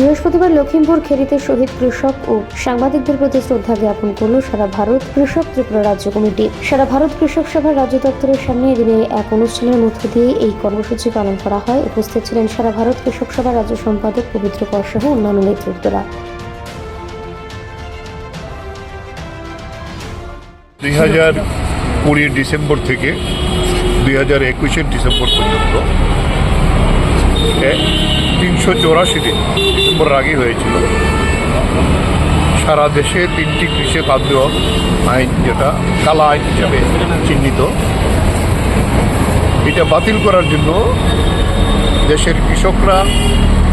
বৃহস্পতিবার লখিমপুর খেরিতে শহীদ কৃষক ও সাংবাদিকদের প্রতি শ্রদ্ধা জ্ঞাপন করল সারা ভারত কৃষক ত্রিপুরা রাজ্য কমিটি। সারা ভারত কৃষক সভার রাজ্য দপ্তরের সামনে এদিনে এক অনুষ্ঠানের মধ্য দিয়ে এই কর্মসূচি পালন করা হয়। উপস্থিত ছিলেন সারা ভারত কৃষক সভার রাজ্য সম্পাদক পবিত্র কর সহ অন্যান্য নেতৃত্বরা। দুই হাজার কুড়ির ডিসেম্বর থেকে দুই হাজার একুশের ডিসেম্বর পর্যন্ত তিনশো চৌরাশি দিন ডিসেম্বর হয়েছিল। সারা দেশে তিনটি কৃষি খাদ্য আইন যেটা, কালা আইন হিসাবে চিহ্নিত। এটা বাতিল করার জন্য দেশের কৃষকরা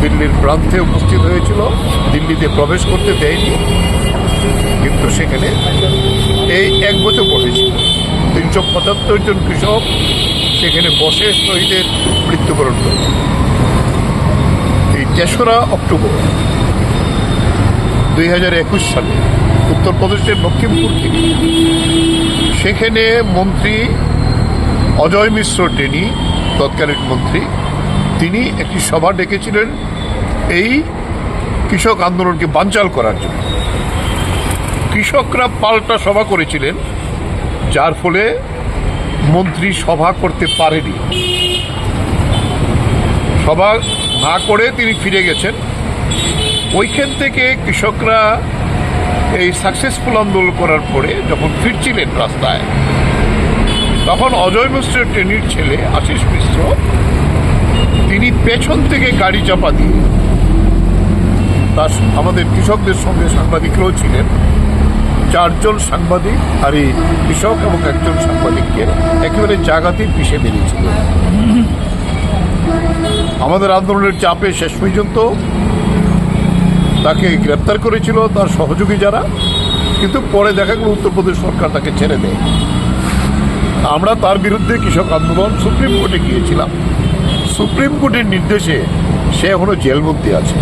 দিল্লির প্রান্তে উপস্থিত হয়েছিল। দিল্লিতে প্রবেশ করতে দেয়নি। কিন্তু সেখানে এই এক বছর বসেছিল তিনশো পঁচাত্তর জন কৃষক সেখানে বসে শহীদের মৃত্যুবরণ করে। তেসরা অক্টোবর দুই হাজার একুশ সালে উত্তরপ্রদেশের লক্ষ্মীমপুর থেকে। সেখানে মন্ত্রী অজয় মিশ্র টেনি, তৎকালীন মন্ত্রী, তিনি একটি সভা ডেকেছিলেন এই কৃষক আন্দোলনকে বানচাল করার জন্য। কৃষকরা পাল্টা সভা করেছিলেন, যার ফলে মন্ত্রী সভা করতে পারেনি। সভা না করে তিনি ফিরে গেছেন। ওইখান থেকে কৃষকরা এই সাকসেসফুল আন্দোলন করার পরে যখন ফিরছিলেন রাস্তায়, তখন অজয় মিশ্রের ট্রেনির ছেলে আশিস মিশ্র, তিনি পেছন থেকে গাড়ি চাপা দিয়ে তার আমাদের কৃষকদের সঙ্গে সাংবাদিকরাও ছিলেন। চারজন সাংবাদিক আর এই কৃষক এবং একজন সাংবাদিককে একেবারে জাগাতে পিষে মেরেছিল। আমাদের আন্দোলনের চাপে শেষ পর্যন্ত তাকে গ্রেপ্তার করেছিল তার সহযোগী যারা, কিন্তু পরে দেখা গেল উত্তরপ্রদেশ সরকার তাকে ছেড়ে দেয়। আমরা তার বিরুদ্ধে কৃষক আন্দোলন সুপ্রিম কোর্টে গিয়েছিলাম। সুপ্রিম কোর্টের নির্দেশে সে এখনও জেলবন্দি আছে।